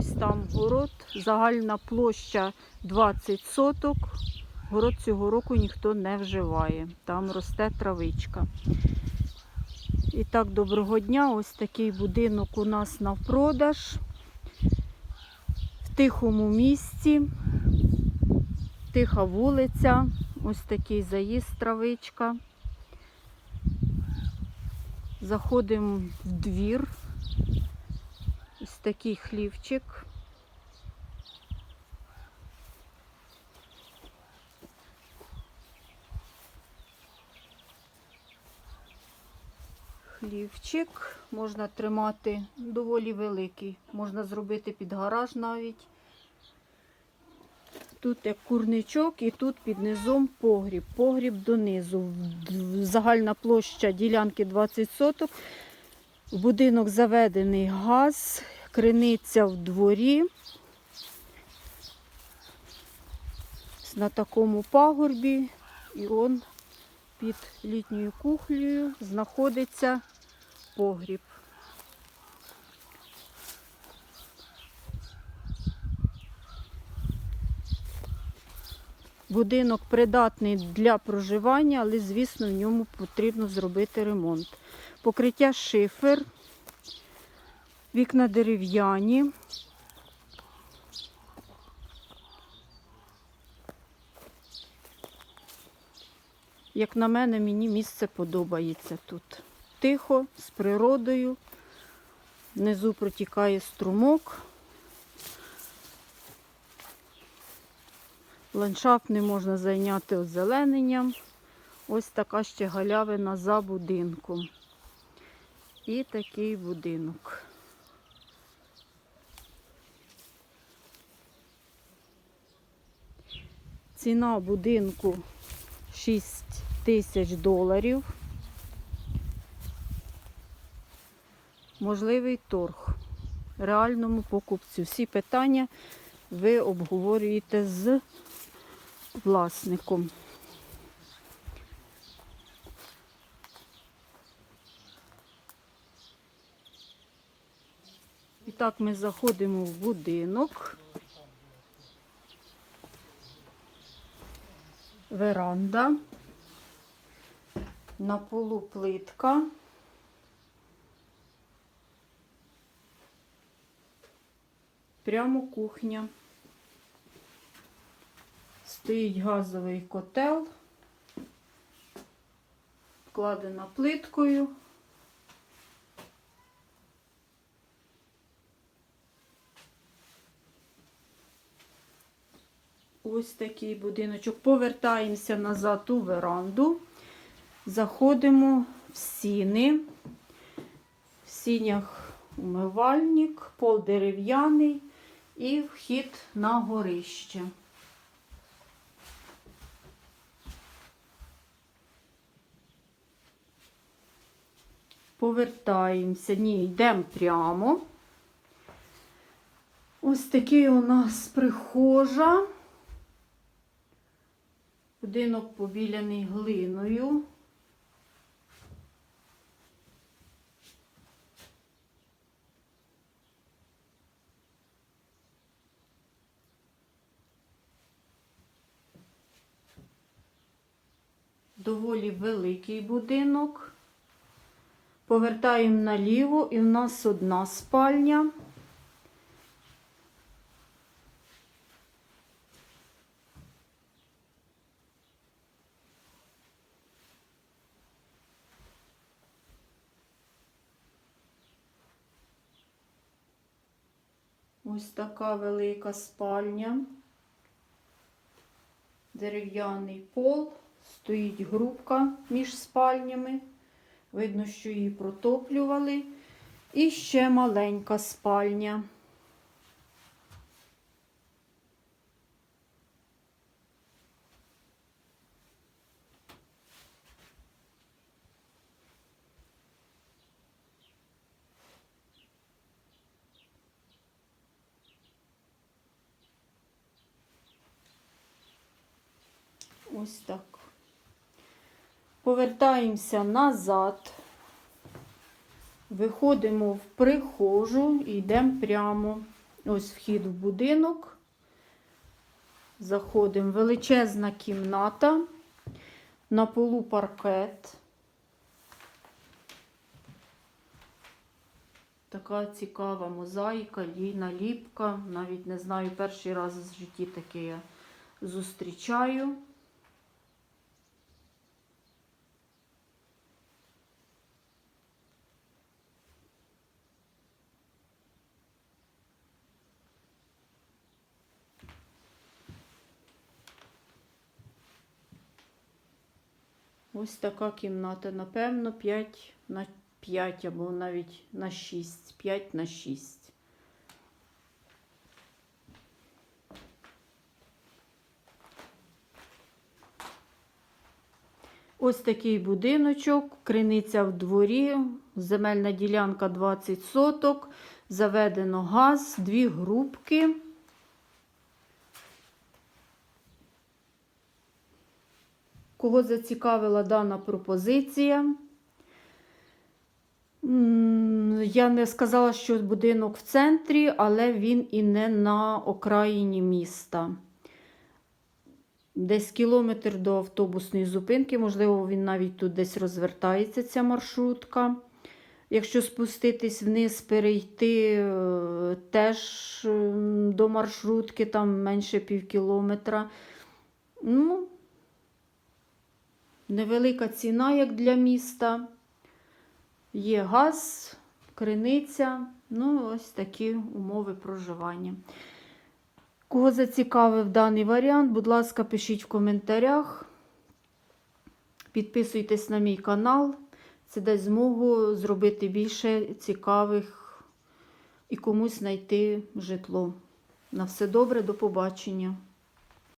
ось там город, загальна площа 20 соток. Город цього року ніхто не вживає. Там росте травичка. І так, доброго дня. Ось такий будинок у нас на продаж. В тихому місці. Тиха вулиця. Ось такий заїзд травичка. Заходимо в двір. Ось такий хлівчик. Хлівчик можна тримати доволі великий. Можна зробити під гараж навіть. Тут як курничок і тут під низом погріб. Погріб донизу. Загальна площа ділянки 20 соток. В будинок заведений газ, криниця в дворі. На такому пагорбі. І он під літньою кухлею знаходиться погріб. Будинок придатний для проживання, але, звісно, в ньому потрібно зробити ремонт. Покриття шифер, вікна дерев'яні. Як на мене, мені місце подобається тут. Тихо, з природою. Внизу протікає струмок. Ландшафт не можна зайняти озелененням. Ось така ще галявина за будинком. І такий будинок. Ціна будинку 6 тисяч доларів. Можливий торг реальному покупцю. Всі питання ви обговорюєте з власником. Так ми заходимо в будинок. Веранда. На полу плитка. Прямо кухня. Стоїть газовий котел, вкладена плиткою. Ось такий будиночок. Повертаємося назад у веранду. Заходимо в сіни. В сінях умивальник, пол дерев'яний і вхід на горище. Повертаємося, ні, йдемо прямо. Ось такий у нас прихожа. Будинок побіляний глиною. Доволі великий будинок. Повертаємо наліво, і в нас одна спальня. Ось така велика спальня. Дерев'яний пол, стоїть грубка між спальнями. Видно, що її протоплювали. І ще маленька спальня. Ось так. Повертаємося назад. Виходимо в прихожу і йдемо прямо. Ось вхід в будинок. Заходимо. Величезна кімната. На полу паркет. Така цікава мозаїка, лійна ліпка. Навіть не знаю, перший раз в житті таке я зустрічаю. Ось така кімната, напевно, 5 на 5 або навіть на 6. 5 на 6. Ось такий будиночок, криниця в дворі, земельна ділянка 20 соток, заведено газ, дві грубки. Кого зацікавила дана пропозиція? Я не сказала, що будинок в центрі, але він і не на окраїні міста. Десь кілометр до автобусної зупинки, можливо, він навіть тут десь розвертається, ця маршрутка. Якщо спуститись вниз, перейти е, теж до маршрутки, там менше пів кілометра. Ну, невелика ціна, як для міста. Є газ, криниця, ну, ось такі умови проживання. Кого зацікавив даний варіант, будь ласка, пишіть в коментарях. Підписуйтесь на мій канал. Це дасть змогу зробити більше цікавих і комусь знайти житло. На все добре, до побачення.